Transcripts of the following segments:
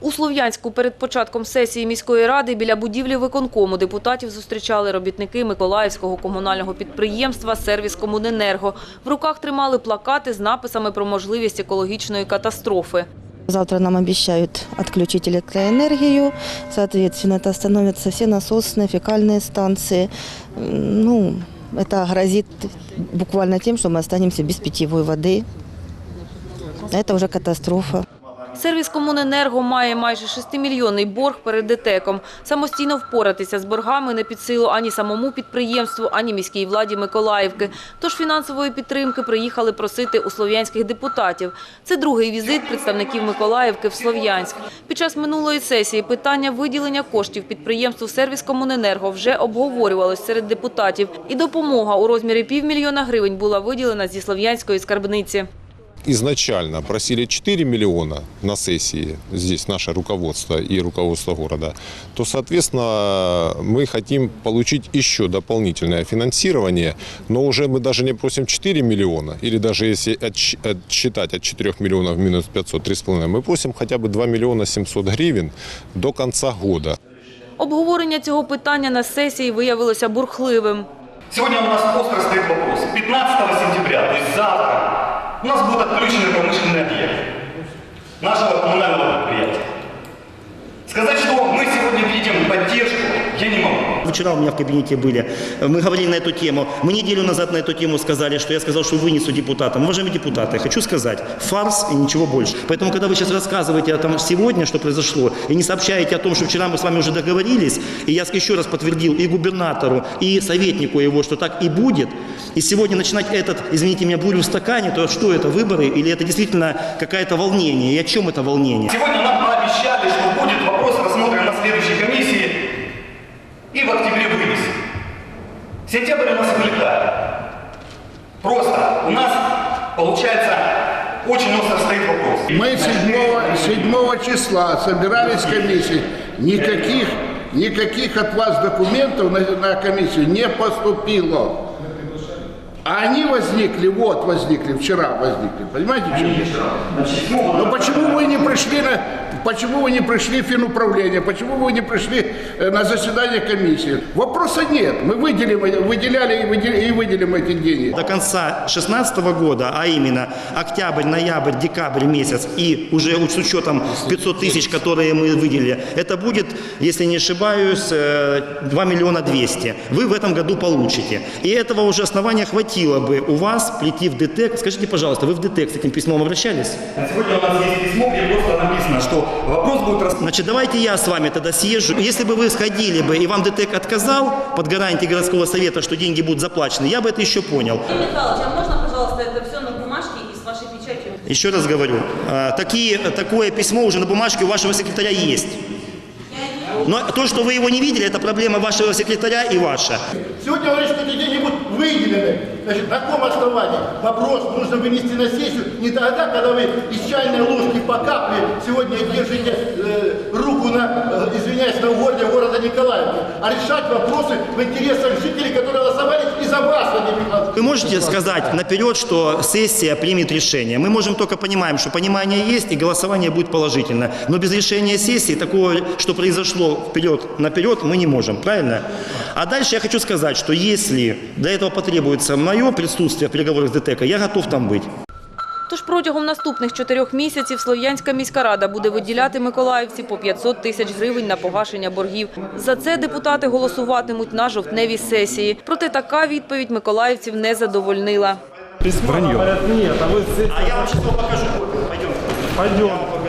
У Слов'янську перед початком сесії міської ради біля будівлі виконкому депутатів зустрічали робітники Миколаївського комунального підприємства «Сервіс Комуненерго». В руках тримали плакати з написами про можливість екологічної катастрофи. Завтра нам обещают отключить электроэнергию, соответственно, это остановятся все насосные, фекальные станции. М, Ну, это грозит буквально тем, что мы останемся без питьевой воды. Это уже катастрофа. Сервіс Комуненерго має майже 6-мільйонний борг перед ДТЕКом. Самостійно впоратися з боргами не під силу ані самому підприємству, ані міській владі Миколаївки. Тож фінансової підтримки приїхали просити у слов'янських депутатів. Це другий візит представників Миколаївки в Слов'янськ. Під час минулої сесії питання виділення коштів підприємству «Сервіс Комуненерго» вже обговорювалось серед депутатів. І допомога у розмірі півмільйона гривень була виділена зі слов'янської скарбниці изначально просили 4 миллиона на сессии, здесь наше руководство и руководство города, то, соответственно, мы хотим получить еще дополнительное финансирование, но уже мы даже не просим 4 миллиона, или даже если отсч- отсчитать от 4 миллионов минус 500, 3,5, мы просим хотя бы 2 миллиона 700 гривен до конца года. Обговорення цього питання на сесії виявилося бурхливим. Сегодня у нас остро стоит вопрос. 15 сентября, то есть завтра, у нас будет отключен промышленный объект нашего коммунального предприятия. Сказать, что мы сегодня видим поддержку, я не могу. Вчера у меня в кабинете были, мы говорили на эту тему. Мы неделю назад на эту тему сказали, что я сказал, что вынесу депутатам. Уважаемые депутаты, хочу сказать, фарс и ничего больше. Поэтому, когда вы сейчас рассказываете о том сегодня, что произошло, и не сообщаете о том, что вчера мы с вами уже договорились, и я еще раз подтвердил и губернатору, и советнику его, что так и будет, и сегодня начинать этот, извините меня, бурю в стакане, то что это, выборы, или это действительно какое-то волнение, и о чем это волнение? Сегодня нам пообещали, что будет вопрос рассмотрен на следующей комиссии и в октябре вынесен. Сентябрь у нас вылетает. Просто у нас, получается, очень остро стоит вопрос. Мы 7, 7 числа собирались комиссии. Никаких, никаких от вас документов на, на комиссию не поступило. А они возникли, вот возникли, вчера возникли. Понимаете, чем Ну почему вы не пришли на, почему вы не пришли в финуправление, почему вы не пришли э, на заседание комиссии? Вопроса нет. Мы выделим, выделяли и выделим, и выделим эти деньги. До конца 2016 года, а именно октябрь, ноябрь, декабрь месяц и уже с учетом 500 тысяч, которые мы выделили, это будет, если не ошибаюсь, э, 2 миллиона 200. Вы в этом году получите. И этого уже основания хватило бы у вас прийти в ДТЭК. Скажите, пожалуйста, вы в ДТЭК с этим письмом обращались? Сегодня у нас есть письмо, где просто написано, что вопрос будет рассмотрен. Значит, давайте я с вами тогда съезжу. Если бы вы сходили бы и вам ДТЭК отказал под гарантией городского совета, что деньги будут заплачены, я бы это еще понял. Михайлович, а можно, пожалуйста, это все на бумажке и с вашей печатью? Еще раз говорю, а, такие, такое письмо уже на бумажке у вашего секретаря есть. Но то, что вы его не видели, это проблема вашего секретаря и ваша. Сегодня говорят, что эти деньги выделены. Значит, на каком основании? Вопрос нужно вынести на сессию не тогда, когда вы из чайной ложки по капле сегодня держите э, руку на, э, извиняюсь, на угорде Города Николаевки, а решать вопросы в интересах жителей, которые голосовали и за вас, Владимир. Вы можете сказать наперед, что сессия примет решение. Мы можем только понимаем, что понимание есть и голосование будет положительно. Но без решения сессии такого, что произошло вперед наперед, мы не можем. Правильно? А дальше я хочу сказать, что если для этого потребуется мое присутствие в переговорах с ДТЭК, я готов там быть. Тож протягом наступних чотирьох місяців Слов'янська міська рада буде виділяти Миколаївці по 500 тисяч гривень на погашення боргів. За це депутати голосуватимуть на жовтневій сесії. Проте така відповідь миколаївців не задовольнила. А я вам сейчас покажу. Пойдем. Пойдем.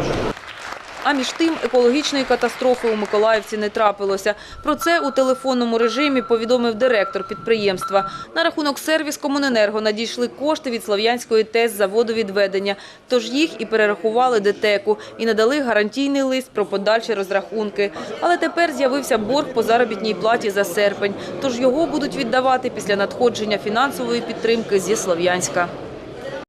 А між тим екологічної катастрофи у Миколаївці не трапилося. Про це у телефонному режимі повідомив директор підприємства. На рахунок сервіс Комуненерго надійшли кошти від Слов'янської ТЕС за водовідведення. Тож їх і перерахували ДТЕКу і надали гарантійний лист про подальші розрахунки. Але тепер з'явився борг по заробітній платі за серпень. Тож його будуть віддавати після надходження фінансової підтримки зі Слов'янська.